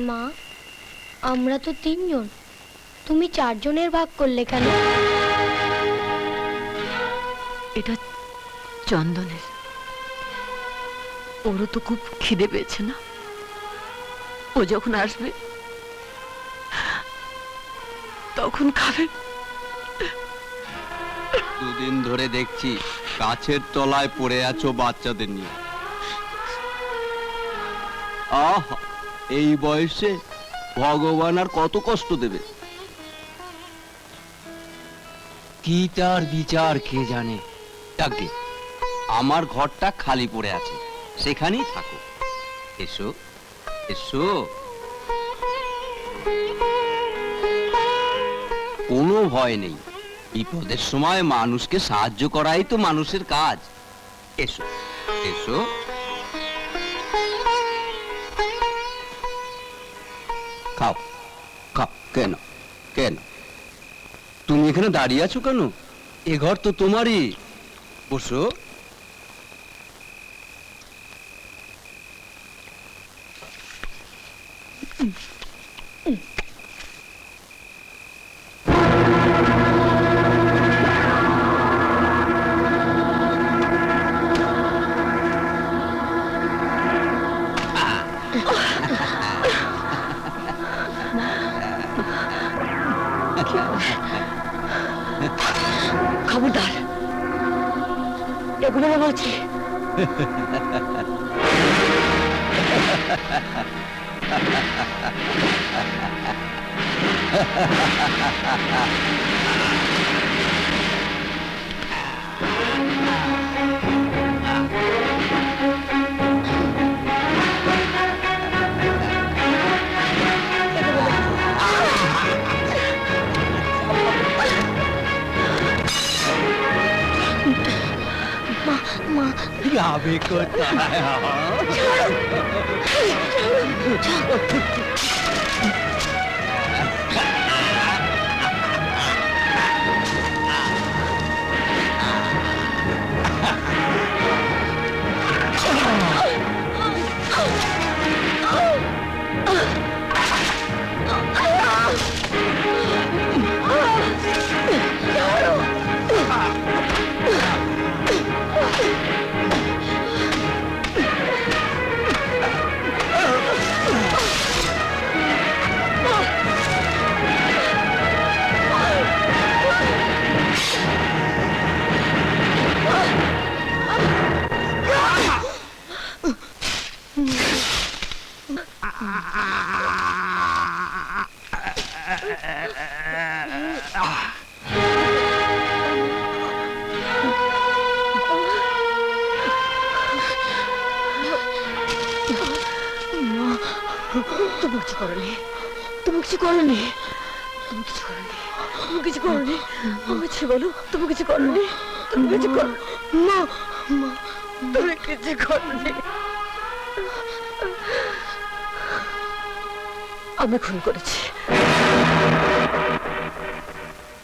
মা আমরা তো তিনজন। তুমি চারজনের ভাগ করলে কেন? এটা চন্দনের। ওরও তো খুব খিদে পেয়েছে না? ও যখন আসবে তখন খাবে। দুদিন ধরে দেখছি গাছের তলায় পড়ে আছো বাচ্চাদের নিয়ে। আহ! এই বয়সে ভগবান আর কত কষ্ট দেবে? কি তার বিচার কে জানে? যাকে আমার ঘরটা খালি পড়ে আছে সেখানেই থাকো। এসো এসো। কোনো ভয় নেই বিপদের সময় মানুষকে সাহায্য করাই তো মানুষের কাজ। এসো এসো। খাও খাও কেন কেন তুমি এখানে দাঁড়িয়ে আছো কেন? এ ঘর তো তোমারই। বসো। এগুলো বলছি যাবে কোথায় তুমি কিছু করনি তুমি কিছু করনি তুমি কিছু করনি তুমি কিছু করনি আমি কিছু বলো তুমি কিছু করনি তুমি কিছু কর মা তুমি কিছু করনি আমি খুন করেছি।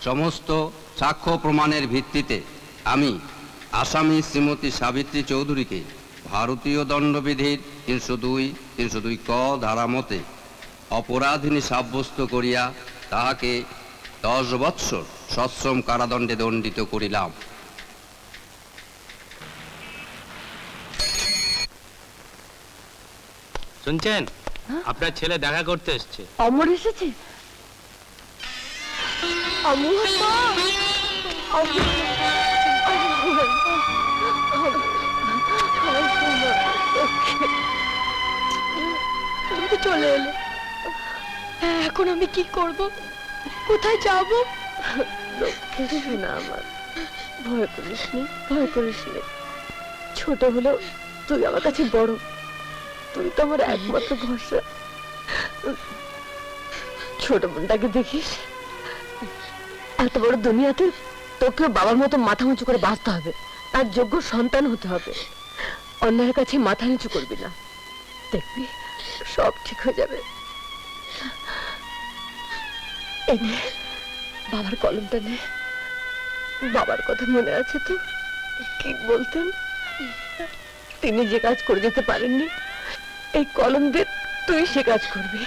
সমস্ত সাক্ষ্য প্রমাণের ভিত্তিতে আমি আসামি শ্রীমতী সাবিত্রী চৌধুরীকে ভারতীয় দণ্ডবিধির তিনশো দুই তিনশো দুই ক ধারা মতে অপরাধিনী সাব্যস্ত করিয়া তাহাকে দশ বৎসর সশ্রম কারাদণ্ডে দণ্ডিত করিলাম। শুনছেন? আপনার ছেলে দেখা করতে এসছে। অমর এসেছে? অমর চলে এলে। এখন আমি কি করব? কোথায় যাব? কিছু না আমার ভয় করিস নি ভয় করিস নি ছোট হলেও তুই আমার কাছে বড়। তুই তো আমার একমাত্র ভরসা। ছোট বোনটাকে দেখিস এত বড় দুনিয়াতে তোকেও বাবার মতো মাথা উঁচু করে বাঁচতে হবে। তার যোগ্য সন্তান হতে হবে। অন্যের কাছে মাথা নিচু করবি না। দেখবি সব ঠিক হয়ে যাবে। এই নে, বাবার কলমটা নে। বাবার কথা মনে আছে তো? কি বলতেন। তিনি যে কাজ করে যেতে পারেননি এই কলম দিয়ে তুই সে কাজ করবি।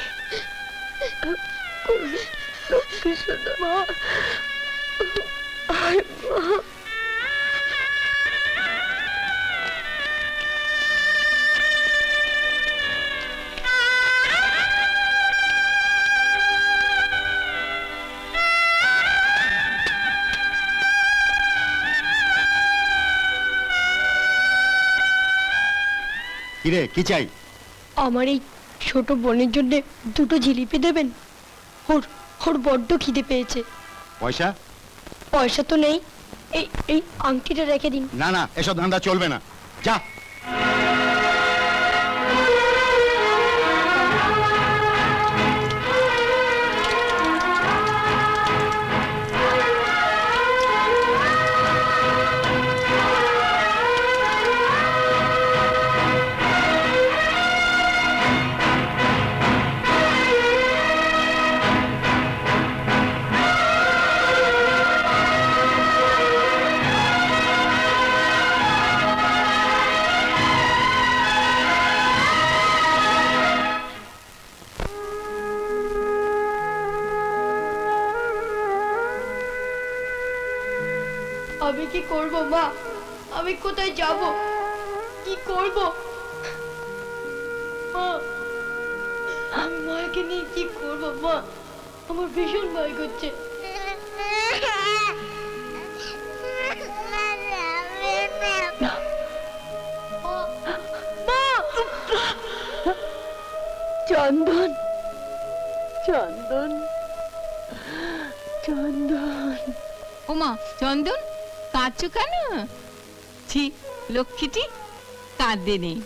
কিরে কি চাই? আমার এই ছোট বোনের জন্য দুটো জিলিপি দেবেন? ওর ওর বড্ড খিদে পেয়েছে। পয়সা? পয়সা তো নেই। এই এই আংটিটা রেখে দিন। না না এসব ধান্দা চলবে না। যা। আমি কি করব, মা? আমি কোথায় যাব? কি করব? আমি মাকে নিয়ে কি করব, মা? আমার ভীষণ ভয় করছে। চন্দন চন্দন চন্দন। ওমা চন্দন? কাঁদছো কেন? ছি, লক্ষ্মীটি কাঁদে নেই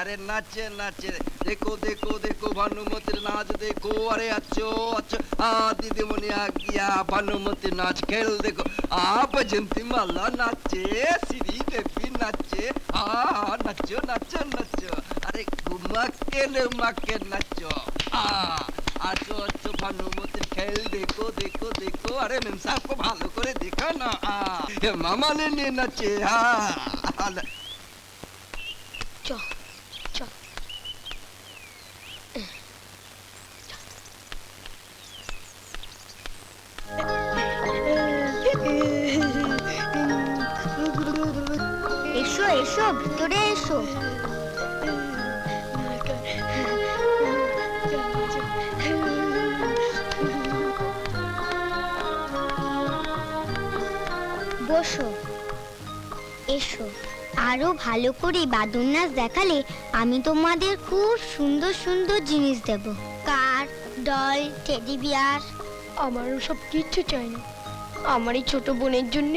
আরে নাচে নাচে। দেখো দেখো দেখো, ভানুমতির নাচ, দেখো। আরে আচ্ছো আচ্ছো। আ, দিদিমণি আ গিয়া ভানুমতির নাচ খেল, দেখো। আ, বজন্তি মালা নাচে নাচে। আ, নাচো নাচো নাচো। আরে মাকে নাচো। আ ভানুমতির দেখো দেখো দেখো, আরে মেম সাহেব ভালো করে দেখো না। মামা নে নাচে আ চ চ এসো এসো, ভিতরে এসো। বসো। এসো। আরও ভালো করে বাদুর নাচ দেখালে আমি তোমাদের খুব সুন্দর সুন্দর জিনিস দেব। কার ডল টেডি বিয়ার। আমার সব কিচ্ছু চাই না। আমার এই ছোট বোনের জন্য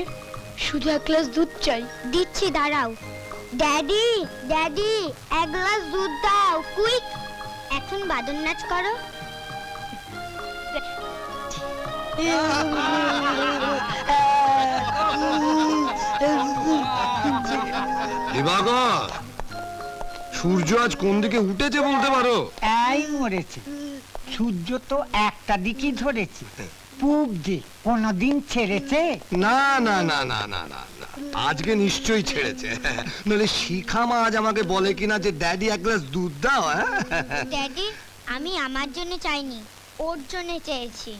শুধু এক গ্লাস দুধ চাই। দিচ্ছি দাঁড়াও। ড্যাডি ড্যাডি এক গ্লাস দুধ দাও কুইক। এখন বাদন নাচ করো। দিবাকর সূর্য আজ কোন দিকে উঠেছে বলতে পারো? এই মরেছে। সূর্য তো একটা দিকই ধরেছে। পূব দিক কোনদিন ছেড়েছে? না না না না না না না। আজকে নিশ্চয়ই ছেড়েছে। নইলে শিখামা আজ আমাকে বলে কিনা যে ড্যাডি এক গ্লাস দুধ দাও হ্যাঁ? ড্যাডি আমি আমার জন্য চাইনি। ওর জন্য চেয়েছি।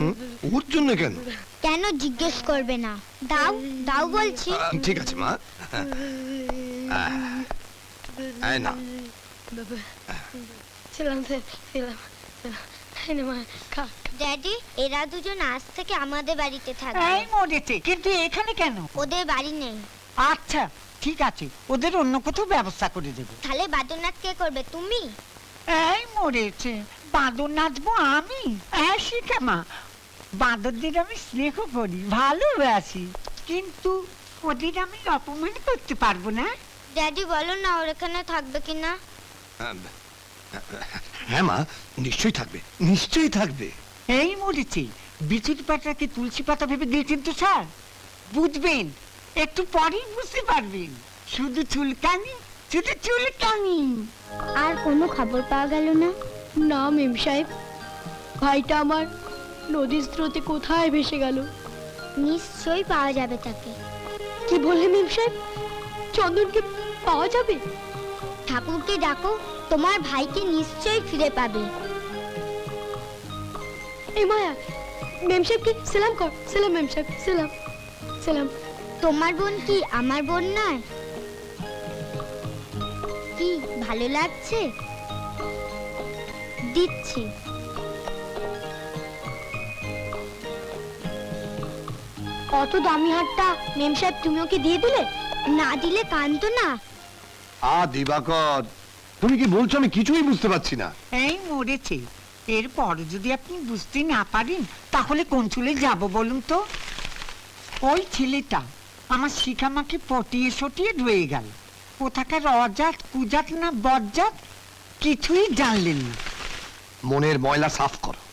হুম? ওর জন্য কেন? কেন জিজ্ঞেস করবে না? দাও দাও বলছি। আহ, ঠিক আছে মা। আহ, এই না ছিলাম ছিলাম মা খা। ড্যাডি এরা দুজন আজ থেকে আমাদের বাড়িতে থাকবে। এই মরেছে কিন্তু এখানে কেন? ওদের বাড়ি নেই। আচ্ছা ঠিক আছে ওদের অন্য কোথাও ব্যবস্থা করে দেবো। তাহলে বাদরনাথ কে করবে তুমি? এই মরেছে বাঁদর নাচবো আমি? হ্যাঁ শিখে মা। বাঁদরদের আমি স্নেহ করি ভালোবাসি। কিন্তু ওদের আমি অপমান করতে পারব না। ড্যাডি বলো না ওর এখানে থাকবে কিনা আহ, হ্যাঁ মা নিশ্চয়ই থাকবে নিশ্চয়ই থাকবে। এই মরেছে। বিচুর পাতাকে তুলসী পাতা ভেবে দিয়েছেন তো স্যার? বুঝবেন একটু পরেই বুঝতে পারবেন। শুধু চুলকানি শুধু চুলকানি। আর কোনো খবর পাওয়া গেল না? না মেম সাহেব। ভাইটা আমার নদীর স্রোতে কোথায় ভেসে গেল? নিশ্চয়ই পাওয়া যাবে তাকে। কি বললে মেম সাহেব? চন্দনকে পাওয়া যাবে? ঠাকুরকে ডাকো তোমার ভাইকে নিশ্চয়ই ফিরে পাবে। এই মায়া মেম সাহেবকে সালাম কর সালাম মেম সাহেব সালাম সালাম। তোমার বোন কি আমার বোন নয়? কি ভালো লাগছে? দিচ্ছি। অত দামি হারটা মেম সাহেব তুমি ওকে দিয়ে দিলে? না দিলে কানতো না। আ দিবাকর তুমি কি বলছো আমি কিছুই বুঝতে পারছি না? এই মরেছে। এরপর যদি আপনি বুঝতে না পারেন তাহলে কোন চুলে যাব বলুন তো? ওই ছেলেটা আমার শিখামাকে পটিয়ে সটিয়ে রয়ে গেল। কোথাকার অজাত কুজাত না বজ্জাত কিছুই জানলেন না। মনের ময়লা সাফ করো।